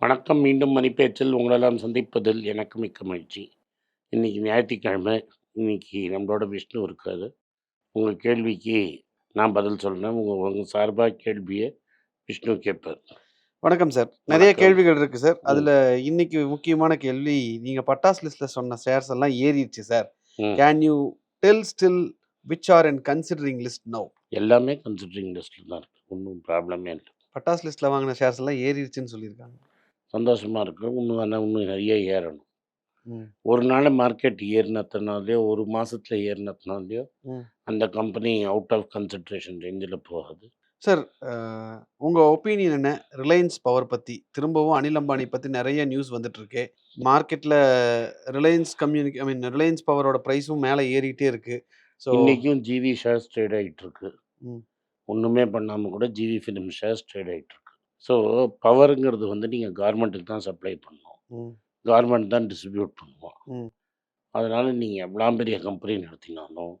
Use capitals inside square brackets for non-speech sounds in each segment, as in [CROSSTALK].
வணக்கம். மீண்டும் மணிப்பேச்சில் உங்களெல்லாம் சந்திப்பதில் எனக்கு மிக்க மகிழ்ச்சி. இன்னைக்கு ஞாயிற்றுக்கிழமை. இன்னைக்கு நம்மளோட விஷ்ணு இருக்காது உங்கள் கேள்விக்கு நான் பதில் சொல்கிறேன் உங்கள் உங்கள் சார்பாக கேள்வியை விஷ்ணு கேட்பார். வணக்கம் சார். நிறைய. கேள்விகள் இருக்கு சார். அதுல இன்னைக்கு முக்கியமான கேள்வி நீங்க பட்டாஸ் லிஸ்ட்ல சொன்ன ஷேர்ஸ் எல்லாம் ஏறிடுச்சு sir. Can you tell still which are and considering list no எல்லாமே கன்சிடரிங் லிஸ்ட்டில் தான் இருக்குது ஒன்றும் ப்ராப்ளமே இல்லை. பட்டாஸ் லிஸ்ட்ல வாங்கின ஷேர்ஸ் எல்லாம் ஏறிடுச்சுன்னு சொல்லியிருக்காங்க. சந்தோஷமாக இருக்குது இன்னும் வேணால் இன்னும் நிறைய ஏறணும். ஒரு நாள் மார்க்கெட் ஏறினத்தினாலையோ ஒரு மாதத்தில் ஏறினத்தினாலையோ. அந்த கம்பெனி அவுட் ஆஃப் கன்சன்ட்ரேஷன் ரேஞ்சில் போகாது. சார் அஹ், உங்க ஒப்பீனியன் என்ன? ரிலையன்ஸ் பவர் பத்தி. திரும்பவும் அனில் அம்பானி பத்தி நிறைய நியூஸ் வந்துட்டு இருக்கு மார்க்கெட்ல ரிலையன்ஸ் கம்யூனிகே ஐ மீன் ரிலையன்ஸ் பவரோட ப்ரைஸும் மேலே ஏறிட்டே இருக்கு. ஸோ இன்றைக்கும் ஜிவி ஷேர்ஸ் ட்ரேட் ஆகிட்டு இருக்கு ம். ஒன்றுமே பண்ணாமல் கூட ஜிவி ஃபிலிம் ஷேர்ஸ் ட்ரேட் ஆகிட்டு இருக்கு ஸோ பவருங்கிறது வந்து நீங்கள் கார்மெண்ட்டுக்கு தான் சப்ளை பண்ணணும் கார்மெண்ட் தான் டிஸ்ட்ரிபியூட் பண்ணுவோம். அதனால் நீங்கள் எவ்வளோ பெரிய கம்பெனி நடத்தினாலும்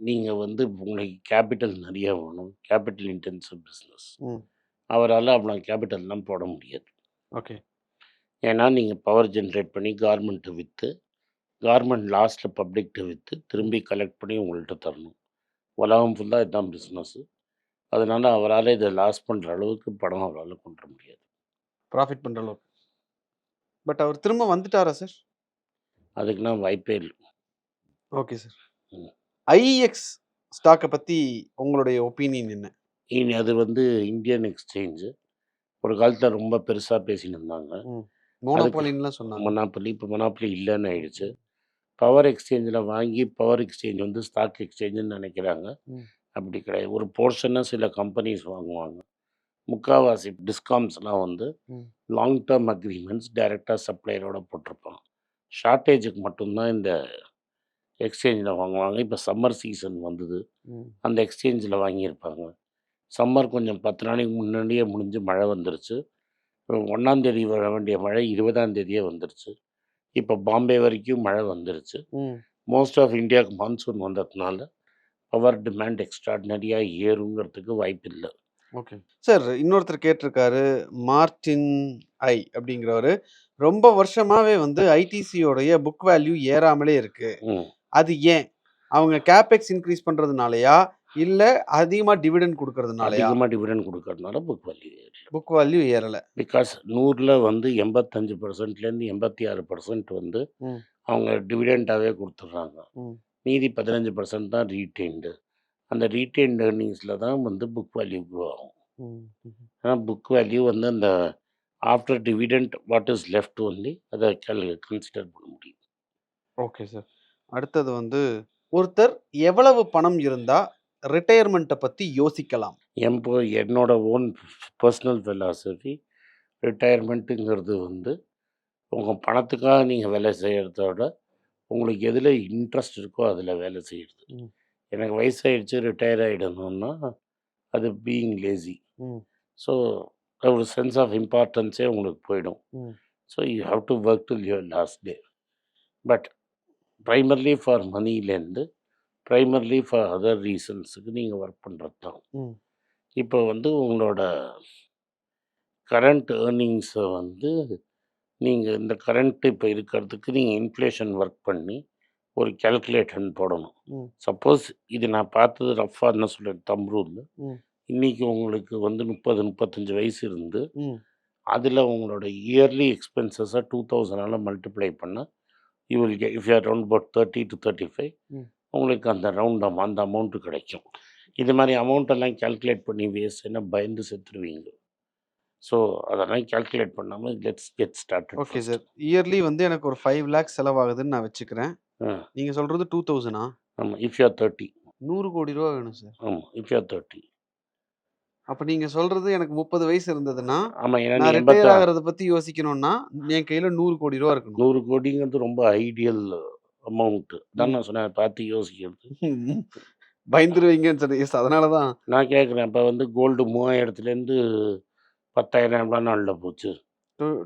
நீங்கள் வந்து உங்களுக்கு கேபிட்டல் நிறைய வேணும். Capital intensive business. அவரால் அவ்வளோ கேபிட்டல்லாம் போட முடியாது. ஓகே. ஏன்னா நீங்கள் பவர் ஜென்ரேட் பண்ணி கார்மெண்ட்டை விற்று கார்மெண்ட் லாஸ்ட்டில் பப்ளிக்கிட்ட விற்று திரும்பி கலெக்ட் பண்ணி உங்கள்கிட்ட தரணும். உலகம் ஃபுல்லாக இதுதான் பிஸ்னஸ்ஸு அதனால் அவரால் இதை லாஸ் பண்ணுற அளவுக்கு படம் அவரால் கொண்டு வர முடியாது. ப்ராஃபிட் பண்ற அளவுக்கு. பட் அவர் திரும்ப வந்துட்டாரா சார் அதுக்குன்னா வாய்ப்பே இல்லை. Okay sir. ஐஎக்ஸ் ஸ்டாக்கை பற்றி உங்களுடைய ஒப்பீனியன் என்ன? இனி அது வந்து இந்தியன் எக்ஸ்சேஞ்சு ஒரு காலத்தில் ரொம்ப பெருசாக பேசின்னு இருந்தாங்க சொன்னாங்க. மொனாப்பலி இப்போ மொனாப்பலி இல்லைன்னு ஆயிடுச்சு. பவர் எக்ஸ்சேஞ்சில் வாங்கி பவர் எக்ஸ்சேஞ்ச் வந்து ஸ்டாக் எக்ஸ்சேஞ்சுன்னு நினைக்கிறாங்க. அப்படி கிடையாது. ஒரு போர்ஷனை சில கம்பெனிஸ் வாங்குவாங்க. முக்காவாசி டிஸ்காம்ஸ்லாம் வந்து. லாங் டேர்ம் அக்ரிமெண்ட்ஸ் டைரெக்டாக சப்ளையரோட போட்டிருப்பாங்க. ஷார்ட்டேஜுக்கு மட்டும்தான் இந்த எக்ஸ்சேஞ்சில் வாங்குவாங்க. இப்போ சம்மர் சீசன் வந்தது. அந்த எக்ஸ்சேஞ்சில் வாங்கியிருப்பாங்க. சம்மர் கொஞ்சம் பத்து நாளைக்கு முன்னாடியே முடிஞ்சு மழை வந்துருச்சு. ஒன்றாந்தேதி வர வேண்டிய மழை இருபதாந்தேதியே வந்துருச்சு. இப்போ பாம்பே வரைக்கும் மழை வந்துருச்சு. மோஸ்ட் ஆஃப் இந்தியாவுக்கு மான்சூன் வந்ததுனால பவர் டிமாண்ட் எக்ஸ்ட்ராடினரியாக ஏறுங்கிறதுக்கு வாய்ப்பு இல்லை ஓகே. சார் இன்னொருத்தர் கேட்டிருக்காரு மார்டின் ஐ அப்படிங்கிறவர். ரொம்ப வருஷமாவே வந்து ஐடிசியோடைய புக் வேல்யூ ஏறாமலே இருக்கு. ம். அது ஏன்? அவங்க கேபெக்ஸ் இன்க்ரீஸ் பண்றதுனாலயா? இல்ல அதிகமா டிவிடெண்ட் கொடுக்கறதுனாலயா? அதிகமாக டிவிடெண்ட் கொடுக்கறதுனால புக் வேல்யூ புக் வேல்யூ ஏறல. பிகாஸ் நூறில் வந்து எண்பத்தஞ்சு பர்சன்ட்லேருந்து எண்பத்தி ஆறு பர்சன்ட் வந்து. அவங்க டிவிடெண்டாகவே கொடுத்துட்றாங்க. மீதி பதினஞ்சு பர்சன்ட் தான் ரீட்டெயின்டு அந்த ரீட்டெயின்ட் ஏர்னிங்ஸில் தான் வந்து புக் வேல்யூ க்ரோ ஆகும். ஆனால் புக் வேல்யூ வந்து அந்த after dividend what is left only அதை கன்சிடர் பண்ண முடியும். ஓகே சார் அடுத்தது வந்து ஒருத்தர் எவ்வளவு பணம் இருந்தா ரிட்டையர்மெண்ட்டை பத்தி யோசிக்கலாம். எம்போ என்னோட ஓன் பர்சனல் philosophy ரிட்டையர்மெண்ட்டுங்கிறது வந்து உங்கள் பணத்துக்காக நீங்கள் வேலை செய்கிறத விட உங்களுக்கு எதில் இன்ட்ரெஸ்ட் இருக்கோ அதில் வேலை செய்கிறது. எனக்கு வயசாயிடுச்சு ரிட்டையர் ஆகிடணும்னா அது பீயிங் லேசி. ஸோ ஒரு சென்ஸ் ஆஃப் இம்பார்ட்டன்ஸே உங்களுக்கு போயிடும். So you have to work till your last day but primarily for மணிலேருந்து ப்ரைமர்லி ஃபார் அதர் ரீசன்ஸுக்கு நீங்கள் ஒர்க் பண்ணுறது தான். இப்போ வந்து உங்களோட கரண்ட் ஏர்னிங்ஸை வந்து நீங்கள் இந்த கரண்ட் இப்போ இருக்கிறதுக்கு நீங்கள் இன்ஃப்ளேஷன் ஒர்க் பண்ணி ஒரு கேல்குலேஷன் போடணும். சப்போஸ் இது நான் பார்த்தது ரஃபாக என்ன சொல்கிறேன் தம்ரூல். இன்றைக்கி உங்களுக்கு வந்து முப்பது முப்பத்தஞ்சு வயசு இருந்து. அதில் உங்களோட இயர்லி எக்ஸ்பென்சஸை டூ தௌசண்டால் மல்டிப்ளை பண்ணால் you will get if you around about thirty to thirty five. உங்களுக்கு அந்த ரவுண்ட் அந்த அமௌண்ட்டு கிடைக்கும் இது மாதிரி அமௌண்ட்டெல்லாம் கால்குலேட் பண்ணி வேஸ்ட்னா பயந்து செத்துருவீங்க ஸோ அதெல்லாம் கால்குலேட் பண்ணாமல் let's get start okay sir yearly வந்து எனக்கு ஒரு ஃபைவ் லேக்ஸ் செலவாகுதுன்னு நான் வச்சுக்கிறேன். ஆ. நீங்க சொல்றது டூ தௌசண்டா ஆமாம் இஃப் யூ தேர்ட்டி நூறு கோடி ரூபா வேணும் சார் ஆமாம் இஃப் யூ தேர்ட்டி அப்ப நீங்க சொல்றது எனக்கு முப்பது வயசு இருந்ததுன்னா ஆமாம் நான் ரிட்டையர் ஆகிறத பத்தி யோசிக்கணும்னா என் கையில நூறு கோடி ரூபா இருக்கணும். நூறு கோடிங்கிறது ரொம்ப ஐடியல் அமௌண்ட்டு தான். நான் சொன்னேன் பார்த்து யோசிக்கிறது. [LAUGHS] பயந்துருவீங்கன்னு சொல்லி எஸ் அதனாலதான். நான் கேட்குறேன் இப்போ வந்து கோல்டு மூவாயிரத்துலேருந்து பத்தாயிரம் எவ்வளோ நாளில் போச்சு.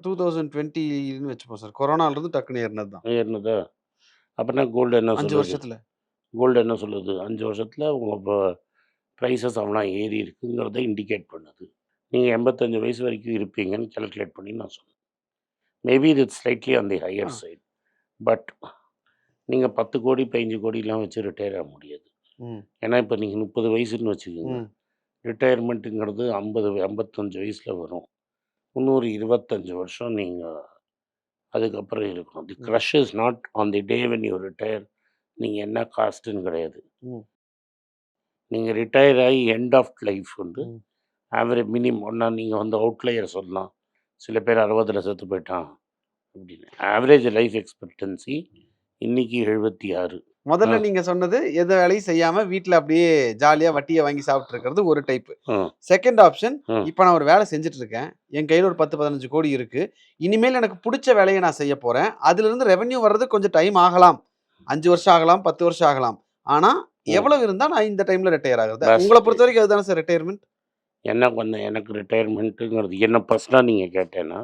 டூ தௌசண்ட் டுவெண்ட்டின்னு வச்சுப்போம் சார். கொரோனால இருந்து டக்குன்னு ஏறினது தான். ஏறினதா? அப்படின்னா கோல்டு என்ன அஞ்சு வருஷத்துல. கோல்டு என்ன சொல்லுது? அஞ்சு வருஷத்தில் உங்கள் ப்ரைஸஸ் அவ்வளோ ஏறி இருக்குங்கிறத இண்டிகேட் பண்ணுது. நீங்கள் எண்பத்தஞ்சு வயசு வரைக்கும் இருப்பீங்கன்னு கால்குலேட் பண்ணி நான் சொன்னேன். மேபி இது slightly on the ah. Higher side but நீங்கள் பத்து கோடி பதினஞ்சு கோடிலாம் வச்சு ரிட்டையர் ஆக முடியாது. ஏன்னா இப்போ நீங்கள் முப்பது வயசுன்னு வச்சுக்கோங்க. ரிட்டையர்மெண்ட்டுங்கிறது ஐம்பது ஐம்பத்தஞ்சு வயசில் வரும். இன்னொரு இருபத்தஞ்சு வருஷம் நீங்கள் அதுக்கப்புறம் இருக்கணும். The. Crush is not on the day when you retire நீங்கள் என்ன காஸ்ட்டுன்னு கிடையாது. நீங்கள் ரிட்டையர் ஆகி எண்ட் ஆஃப் லைஃப் வந்து ஆவரேஜ் மினிமம் ஒன்றா நீங்கள் வந்து அவுட்லையர் சொல்லலாம். சில பேர் அறுபதுல செத்து போயிட்டான் அப்படின்னு. ஆவரேஜ் லைஃப் எக்ஸ்பெக்டன்சி இன்னைக்கு எழுபத்தி ஆறு. முதல்ல நீங்க சொன்னது எந்த வேலையும் செய்யாம வீட்ல அப்படியே ஜாலியா வட்டியை வாங்கி சாப்பிட்டு இருக்கிறது ஒரு டைப் செகண்ட் ஆப்ஷன் இப்போ நான் ஒரு வேலை செஞ்சுட்டு இருக்கேன் என் கையில் ஒரு பத்து பதினஞ்சு கோடி இருக்கு. இனிமேல் எனக்கு பிடிச்ச வேலையை நான் செய்ய போறேன். அதுல இருந்து ரெவென்யூ வர்றது கொஞ்சம் டைம் ஆகலாம். அஞ்சு வருஷம் ஆகலாம் பத்து வருஷம் ஆகலாம். ஆனா எவ்வளவு இருந்தா நான் இந்த டைம்ல ரிட்டையர் ஆகுறது. உங்களை பொறுத்த வரைக்கும் அதுதானே சார் ரிட்டையர்மெண்ட் என்ன கொஞ்சம் எனக்கு ரிட்டையர்மெண்ட்டுங்கிறது என்ன பர்சனாக நீங்கள் கேட்டேன்னா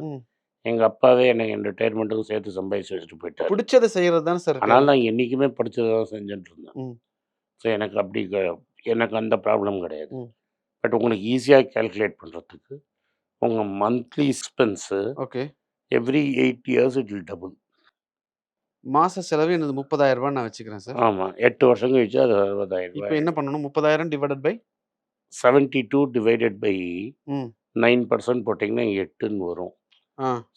எங்கள் அப்பாவே எனக்கு என் ரிட்டையர்மெண்ட்டுக்கும் சேர்த்து சம்பாதிச்சு வச்சுட்டு போயிட்டாரு. பிடிச்சதை செய்யறது தானே சார் ஆனால் நான் என்றைக்குமே படிச்சதை தான் செஞ்சுட்டு இருந்தேன் ஸோ எனக்கு அப்படி எனக்கு அந்த ப்ராப்ளம் கிடையாது. பட் உங்களுக்கு ஈஸியாக கால்குலேட் பண்ணுறதுக்கு உங்கள் monthly expense okay. Every eight years it will double மாச செலவு எனது முப்பதாயிரம் ரூபாய் நான் வச்சுக்கிறேன் சார் ஆமாம் எட்டு வருஷம் கழிச்சு அது அறுபதாயிரம் இப்போ என்ன பண்ணணும்? முப்பதாயிரம் divided by seventy two divided by nine percent போட்டிங்கன்னா எட்டுன்னு வரும்.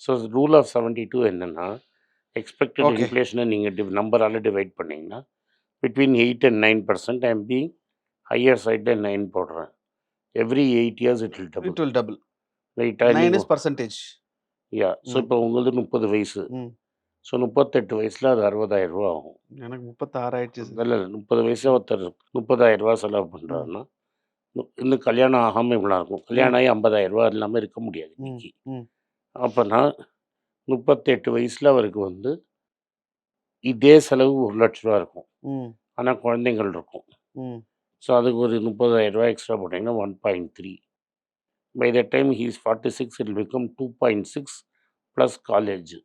So rule of seventy two என்னென்னா எக்ஸ்பெக்டட் இன்ஃப்ளேஷனை நீங்கள் டிவ் நம்பரால் டிவைட் பண்ணிங்கன்னா between eight and nine percent I'm being higher சைடில் நைன் போடுறேன். Every eight years it will double it will double ரைட்டாக nine is percentage yeah so இப்போ உங்களுக்கு முப்பது வயசு. ஸோ முப்பத்தெட்டு வயசில் அது அறுபதாயிரம் ரூபா ஆகும். எனக்கு முப்பத்தாறு ஆயிடுச்சு சார். இல்லை முப்பது வயசில் ஒருத்தர் முப்பதாயிரம் ரூபா செலவு பண்ணுறாருன்னா இன்னும் கல்யாணம் ஆகாமல் இவ்வளோ இருக்கும். கல்யாணம் ஆகி ஐம்பதாயிரம் ரூபா இல்லாமல் இருக்க முடியாது இன்னைக்கு. அப்போனா முப்பத்தெட்டு வயசில் அவருக்கு வந்து இதே செலவு ஒரு லட்ச ரூபா இருக்கும். ஆனால் குழந்தைங்கள் இருக்கும். ஸோ அதுக்கு ஒரு முப்பதாயிரம் ரூபாய் எக்ஸ்ட்ரா போட்டிங்கன்னா one point three. By the time he's forty six it become two point six plus college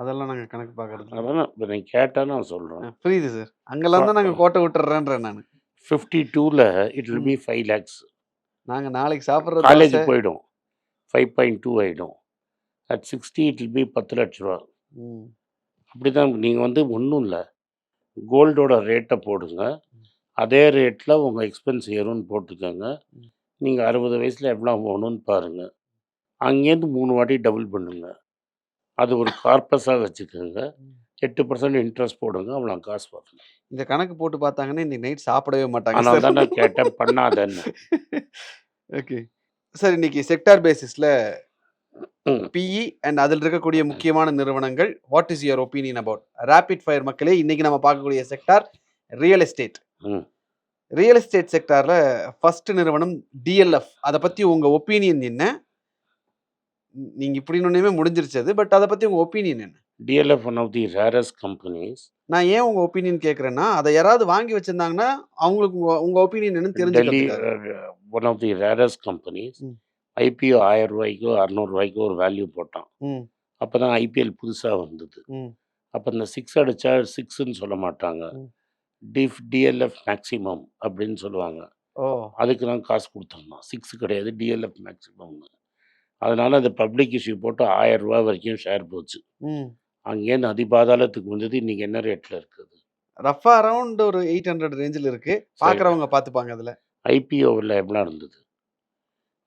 அதெல்லாம் நாங்கள் கணக்கு பார்க்கறது அதான் இப்போ நீ கேட்டால் நான் சொல்கிறேன் புரியுது சார். அங்கெல்லாம் தான் நாங்கள் கோட்டை விட்டுறேன்றேன் நான். ஃபிஃப்டி டூவில் it will be five lakhs நாங்கள் நாளைக்கு சாப்பிட்ற காலேஜ் போயிடும். ஃபைவ் பாயிண்ட் டூ ஆகிடும் at sixty it will be பத்து லட்ச ரூபா. அப்படி தான் நீங்கள் வந்து ஒன்றும் இல்லை. கோல்டோட ரேட்டை போடுங்க. அதே ரேட்டில் உங்கள் எக்ஸ்பென்ஸ் ஏறும்னு போட்டுக்கோங்க. நீங்கள் அறுபது வயசில் எவ்வளோ போகணும்னு பாருங்கள் அங்கேருந்து மூணு வாட்டி டபுள் பண்ணுங்க. அது ஒரு [COUGHS] கார்பஸாக வச்சுக்கோங்க. எட்டு பர்சன்ட் இன்ட்ரெஸ்ட் போடுங்க அவ்வளோ காசு வரும் இந்த கணக்கு போட்டு பார்த்தாங்கன்னா இன்னைக்கு நைட் சாப்பிடவே மாட்டாங்க. அதனால தான் நான் [LAUGHS] கேட்டேன் பண்ணாதன்னு. ஓகே சார் இன்னைக்கு செக்டார் பேசிஸில் பிஇ அண்ட் அதில் இருக்கக்கூடிய முக்கியமான நிறுவனங்கள் what is your opinion about rapid fire மக்களே இன்னைக்கு நம்ம பார்க்கக்கூடிய sector real estate real estate செக்டாரில் ஃபர்ஸ்ட் நிறுவனம் டிஎல்எஃப் அதை பற்றி உங்கள் ஒப்பீனியன் என்ன? நீங்கள் இப்படின்னு ஒன்றுமே முடிஞ்சிருச்சு அது பட் அதை பற்றி உங்கள் ஒப்பீனியன் என்ன? DLF one of the rarest companies நான் ஏன் உங்கள் ஒப்பீனியன் கேட்குறேன்னா அதை யாராவது வாங்கி வச்சிருந்தாங்கன்னா அவங்களுக்கு உங்கள் உங்கள் ஒப்பீனியன் என்னன்னு Delhi one of the rarest companies IPO ஆயிரம் ரூபாய்க்கோ அறநூறுவாய்க்கோ ஒரு வேல்யூ போட்டான். அப்போ தான் ஐபிஎல் புதுசாக வந்தது. அப்போ இந்த சிக்ஸ் அடித்தா சிக்ஸ்ன்னு சொல்ல மாட்டாங்க. டிஃப் டிஎல்எஃப் மேக்ஸிமம் அப்படின்னு சொல்லுவாங்க. அதுக்கு தான் காசு கொடுத்துருந்தோம் சிக்ஸ் கிடையாது டிஎல்எஃப் மேக்ஸிமம்னு அதனால் அது பப்ளிக் இஷ்யூ போட்டு ஆயிரம் ரூபா வரைக்கும் ஷேர் போச்சு. அங்கேருந்து அதிபாதாளத்துக்கு வந்தது இன்றைக்கி என்ன ரேட்டில் இருக்குது? ரஃபா அரௌண்ட் ஒரு எயிட் ஹண்ட்ரட் ரேஞ்சில் இருக்கு. சரி. பார்க்குறவங்க பார்த்துப்பாங்க அதில். ஐபிஓவில் எவ்வளோ இருந்தது?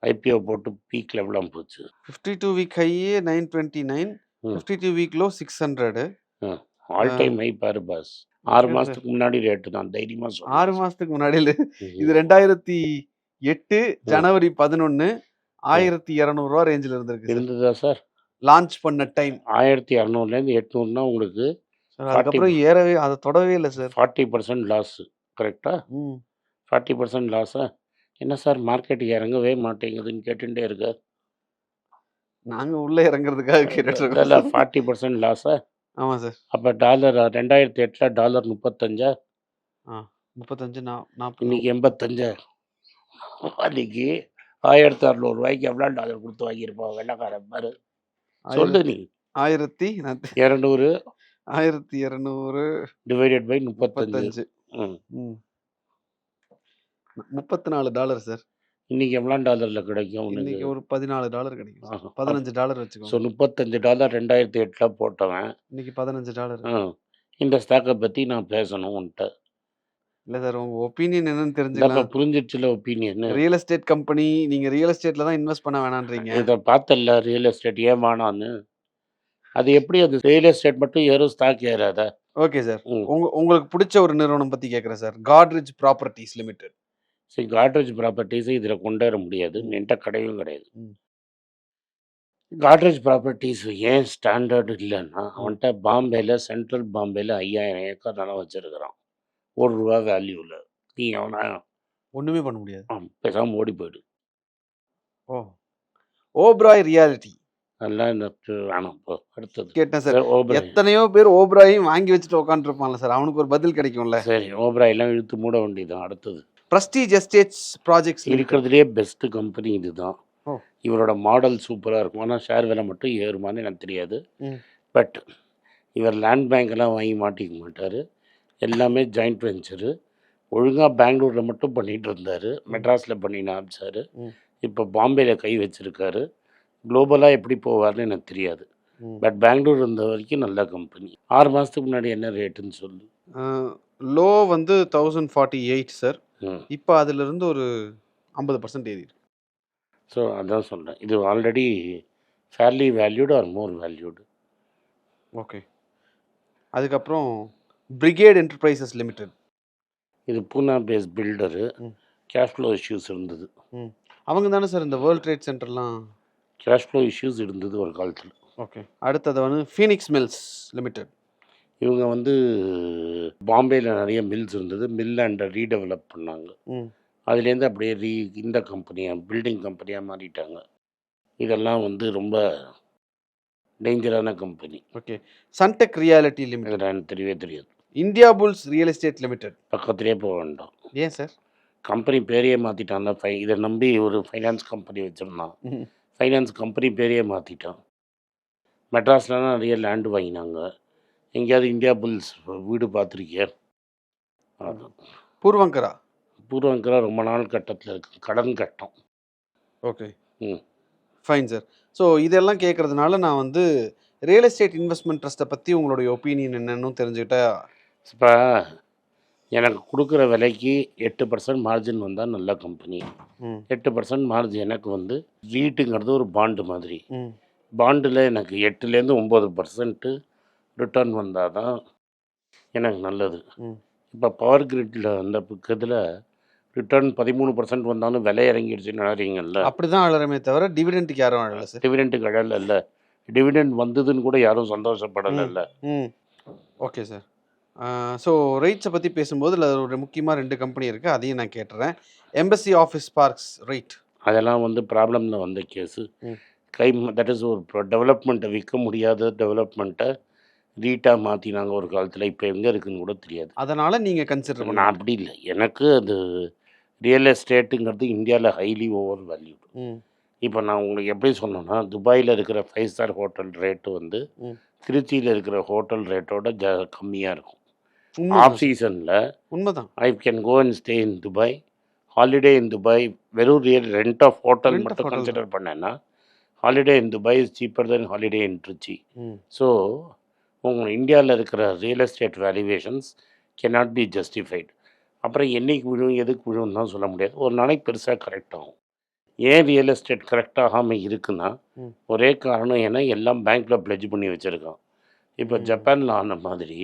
ஐபிஓ போட்டு பீக்கில் எவ்வளோ போச்சு? Fifty two week high nine twenty nine fifty two week low six hundred all time high பாரு பாஸ் ஆறு மாதத்துக்கு முன்னாடி ரேட்டு தான். தைரியமாக ஆறு மாதத்துக்கு முன்னாடி. இது ரெண்டாயிரத்தி எட்டு ஜனவரி பதினொன்று ஆயிரத்தி இரநூறுவா ரேஞ்சில் இருந்திருக்கு இருந்ததா சார்? லான்ச் பண்ண டைம் ஆயிரத்தி இரநூறுலேருந்து எட்நூறுனா உங்களுக்கு அதுக்கப்புறம் ஏறவே அதை தொடவே இல்லை சார். ஃபார்ட்டி பர்சன்ட் லாஸு கரெக்டா ம். ஃபார்ட்டி பர்சன்ட் லாஸா என்ன சார் மார்க்கெட் இறங்கவே மாட்டேங்குதுன்னு கேட்டுட்டே இருக்க? நாங்கள் உள்ளே இறங்குறதுக்காக கேட்டுட்டு இருக்கோம். இல்லை ஃபார்ட்டி பர்சன்ட் லாஸா ஆமாம் சார். அப்போ டாலர் ரெண்டாயிரத்தி எட்டில் டாலர் முப்பத்தஞ்சா? ஆ முப்பத்தஞ்சு நா நாற்பது இன்னைக்கு எண்பத்தஞ்சா. அன்னைக்கு ஆயிரத்தி அறநூறுவாய்க்கு எவ்வளோ டாலர் கொடுத்து வாங்கியிருப்போம் வெள்ளக்காரன் பாரு. சொல்லு நீ. ஆயிரத்தி இரநூறு. ஆயிரத்தி இரநூறு டிவைடட் பை முப்பத்தஞ்சு. முப்பத்தி நாலு டாலர் சார். இன்னைக்கு எவ்வளோ டாலரில் கிடைக்கும் இன்னைக்கு ஒரு பதினாலு டாலர் கிடைக்கும். பதினஞ்சு டாலர் ஸோ வச்சுக்கோங்க முப்பத்தஞ்சு டாலர் ரெண்டாயிரத்தி எட்டில் போட்டவன். இன்னைக்கு பதினஞ்சு டாலர். இந்த ஸ்டாக்கை பற்றி நான் பேசணும் உன்கிட்ட இல்ல சார் உங்க ஒப்பீனியன் என்னன்னு தெரிஞ்சுக்கலாம். புரிஞ்சிடுச்சுல ஒப்பீனியன் ரியல் எஸ்டேட் கம்பெனி நீங்க ரியல் எஸ்டேட்ல தான் இன்வெஸ்ட் பண்ண வேணான்றீங்க. இதை பார்த்தல ரியல் எஸ்டேட் ஏன் வேணான்னு. அது எப்படி அது ரியல் எஸ்டேட் மட்டும் ஏறும் ஸ்டாக் ஏறாத? ஓகே சார் உங்க உங்களுக்கு பிடிச்ச ஒரு நிறுவனம் பத்தி கேக்குறேன் சார் காட்ரிஜ் ப்ராப்பர்ட்டிஸ் லிமிடெட் சரி காட்ரேஜ் ப்ராப்பர்ட்டிஸை இதில் கொண்டு வர முடியாது. என்கிட்ட கிடையவும் கிடையாது. காட்ரேஜ் ப்ராப்பர்ட்டிஸ் ஏன் ஸ்டாண்டர்ட் இல்லைன்னா அவன்கிட்ட பாம்பேல சென்ட்ரல் பாம்பேல ஐயாயிரம் ஏக்கர் நிலம் வச்சிருக்கிறான். ஒரு ரூபா வேல்யூவில் நீ அவனா ஒண்ணுமே பண்ண முடியாது. ஆம், பேசாம ஓடி போயிடு. ஓ. ஓப்ராய் ரியாலிட்டி அதெல்லாம் இந்த வேணாம் அடுத்தது. கேட்டேன் சார் ஓபராய் எத்தனையோ பேர் ஓப்ராயும் வாங்கி வச்சுட்டு உட்காந்துருப்பான்ல சார் அவனுக்கு ஒரு பதில் கிடைக்கும்ல. சரி ஓபராயெல்லாம் இழுத்து மூட வேண்டியதுதான் அடுத்தது. பிரஸ்டீஜ் எஸ்டேட்ஸ் ப்ராஜெக்ட்ஸ் இருக்கிறதுலே பெஸ்ட் கம்பெனி இதுதான். ஓ. இவரோட மாடல் சூப்பராக இருக்கும். ஆனால் ஷேர் விலை மட்டும் ஏறுமான்னு எனக்கு தெரியாது. ம். பட் இவர் லேண்ட் பேங்க்கெல்லாம் வாங்கி மாட்டிக்க மாட்டார். எல்லாமே ஜாயிண்ட் வெஞ்சரு ஒழுங்காக பெங்களூரில் மட்டும் பண்ணிகிட்டு இருந்தார். மெட்ராஸில் பண்ணின்னு ஆரம்பிச்சார். ம். இப்போ பாம்பேயில் கை வச்சிருக்காரு. குளோபலாக எப்படி போவார்னு எனக்கு தெரியாது. பட் பெங்களூர் இருந்த வரைக்கும் நல்ல கம்பெனி. ஆறு மாதத்துக்கு முன்னாடி என்ன ரேட்டுன்னு சொல்லு. லோ வந்து தௌசண்ட் ஃபார்ட்டி எயிட் சார் இப்போ அதுல இருந்து ஒரு ஐம்பது பர்சன்ட் ஏறி ஸோ அதான் சொல்கிறேன் இது already fairly valued or more valued okay அதுக்கப்புறம் பிரிகேட் என்டர்பிரைசஸ் லிமிடெட் இது Poona base builder. Cash flow issues இருந்தது. அவங்க தானே சார் இந்த வேர்ல்ட் ட்ரேட் சென்டர்லாம் கேஷ் ஃப்ளோ இஷ்யூஸ் இருந்தது ஒரு காலத்தில். ஓகே அடுத்தது வந்து ஃபீனிக்ஸ் மில்ஸ் லிமிடெட் இவங்க வந்து பாம்பேயில் நிறைய மில்ஸ் இருந்தது. மில் அண்ட் ரீடெவலப் பண்ணாங்க. அதுலேருந்து அப்படியே ரீ இந்த கம்பெனியாக பில்டிங் கம்பெனியாக மாறிட்டாங்க. இதெல்லாம் வந்து ரொம்ப டேஞ்சரான company okay Sunteck Realty Limited எனக்கு தெரியவே தெரியாது. India Bulls Real Estate Limited. பக்கத்துலேயே போக வேண்டாம். ஏன் சார்? கம்பெனி பேரையே மாற்றிட்டான்ல ஃபை இதை நம்பி ஒரு ஃபைனான்ஸ் கம்பெனி வச்சுருந்தான். ஃபைனான்ஸ் கம்பெனி பேரையே மாற்றிட்டான் மெட்ராஸ்லலாம் நிறைய லேண்டு வாங்கினாங்க. எங்கேயாவது இந்தியா புல்ஸ் வீடு பார்த்துருக்கியா? பூர்வங்கரா? பூர்வங்கரா ரொம்ப நாள் கட்டத்தில் இருக்கு. கடன் கட்டம். ஓகே. ம். ஃபைன் சார் ஸோ இதெல்லாம் கேட்கறதுனால நான் வந்து ரியல் எஸ்டேட் இன்வெஸ்ட்மெண்ட் ட்ரஸ்ட்டை பற்றி உங்களுடைய ஒப்பீனியன் என்னன்னு தெரிஞ்சுக்கிட்டா இப்போ எனக்கு கொடுக்குற விலைக்கு எட்டு பர்சன்ட் மார்ஜின் வந்தால் நல்ல கம்பெனி எட்டு பர்சன்ட் மார்ஜின் எனக்கு வந்து ரீட்டுங்கிறது ஒரு பாண்டு மாதிரி. பாண்டில் எனக்கு எட்டுலேருந்து ஒம்பது பர்சன்ட்டு ரிட்டர்ன் வந்தால் தான் எனக்கு நல்லது. இப்போ பவர் கிரிட்டில் அந்த இதில் ரிட்டர்ன் பதிமூணு பர்சன்ட் வந்தாலும் விலை இறங்கிடுச்சுன்னு நினைறீங்கல்ல அப்படி தான் அழறமே தவிர டிவிடெண்ட்டுக்கு யாரும் அழல சார். டிவிடெண்ட்டு கடல் இல்லை. டிவிடெண்ட் வந்ததுன்னு கூட யாரும் சந்தோஷப்படலை ஓகே சார். ஸோ ரேட்ஸை பற்றி பேசும்போது அதில் ஒரு முக்கியமாக ரெண்டு கம்பெனி இருக்குது அதையும் நான் கேட்டுறேன். எம்பசி ஆஃபீஸ் பார்க்ஸ் ரேட் அதெல்லாம் வந்து ப்ராப்ளமில் வந்த கேஸு ம். கை தட் இஸ் ஒரு டெவலப்மெண்ட்டை விற்க முடியாத டெவலப்மெண்ட்டை ரீட்டாக மாற்றினாங்க ஒரு காலத்தில். இப்போ எங்கே இருக்குன்னு கூட தெரியாது. அதனால் நீங்கள் கன்சிடர் நான் அப்படி இல்லை. எனக்கு அது ரியல் எஸ்டேட்டுங்கிறது இந்தியாவில் ஹைலி ஓவர் வேல்யூ ம். இப்போ நான் உங்களுக்கு எப்படி சொன்னேன்னா துபாயில் இருக்கிற ஃபைவ் ஸ்டார் ஹோட்டல் ரேட்டு வந்து. திருச்சியில் இருக்கிற ஹோட்டல் ரேட்டோட ஜ கம்மியாக இருக்கும். ஆஃப் சீசனில் உண்மைதான் I can go and stay in Dubai holiday in Dubai வெறும் ரியல் ரெண்ட் ஆஃப் ஹோட்டல் மட்டும் கன்சிடர் பண்ணேன்னா holiday in Dubai is cheaper then holiday in Trichy hmm. So உங்கள் இந்தியாவில் இருக்கிற real estate valuations cannot be justified அப்புறம் என்னைக்கு விழும் எதுக்கு விழும் தான் சொல்ல முடியாது. ஒரு நாளைக்கு பெருசாக கரெக்ட் ஆகும். ஏன் ரியல் எஸ்டேட் கரெக்ட் ஆகாமல் இருக்குன்னா. ஒரே காரணம் ஏன்னா எல்லாம் பேங்க்கில் pledge பண்ணி வச்சுருக்கான். இப்போ. ஜப்பானில் ஆன மாதிரி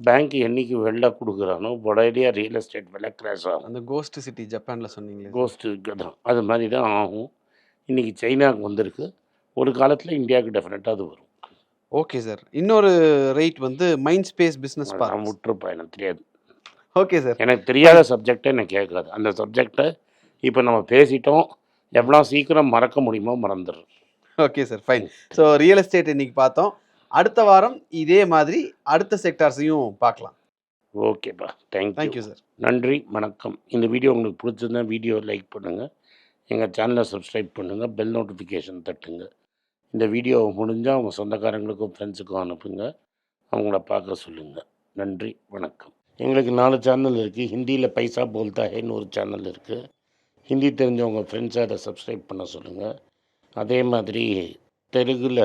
பேங்க் என்னைக்கு வெளில கொடுக்குறானோ உடனடியாக ரியல் எஸ்டேட் விலை கிராஷ் ஆகும். அந்த கோஸ்ட் சிட்டி ஜப்பானில் சொன்னீங்களே கோஸ்ட்டு தான் அது மாதிரி தான் ஆகும். இன்றைக்கி சைனாவுக்கு வந்திருக்கு. ஒரு காலத்தில் இந்தியாவுக்கு டெஃபினட்டாக அது வரும். ஓகே சார் இன்னொரு ரேட் வந்து மைண்ட் ஸ்பேஸ் பிஸ்னஸ் பார்க் விட்டுருப்பேன் எனக்கு தெரியாது. ஓகே சார் எனக்கு தெரியாத சப்ஜெக்டை எனக்கு கேட்காது. அந்த சப்ஜெக்டை இப்போ நம்ம பேசிட்டோம். எவ்வளோ சீக்கிரம் மறக்க முடியுமோ மறந்துடுறோம் okay sir fine so real estate இன்னைக்கு பார்த்தோம். அடுத்த வாரம் இதே மாதிரி அடுத்த செக்டார்ஸையும் பார்க்கலாம். ஓகேப்பா தேங்க்யூ தேங்க்யூ சார் நன்றி வணக்கம். இந்த வீடியோ உங்களுக்கு பிடிச்சிருந்தா வீடியோ லைக் பண்ணுங்கள் எங்கள் சேனலை சப்ஸ்கிரைப் பண்ணுங்கள் பெல் நோட்டிஃபிகேஷன் தட்டுங்க. இந்த வீடியோ முடிஞ்சால் உங்கள் சொந்தக்காரங்களுக்கும் ஃப்ரெண்ட்ஸுக்கும் அனுப்புங்க. அவங்கள பார்க்க சொல்லுங்கள் நன்றி வணக்கம். எங்களுக்கு நாலு சேனல் இருக்குது ஹிந்தியில் பைசா போல்தா ஹேன்னு ஒரு சேனல் இருக்குது ஹிந்தி தெரிஞ்சவங்க ஃப்ரெண்ட்ஸை அதை சப்ஸ்கிரைப் பண்ண சொல்லுங்கள் அதே மாதிரி தெலுங்கில்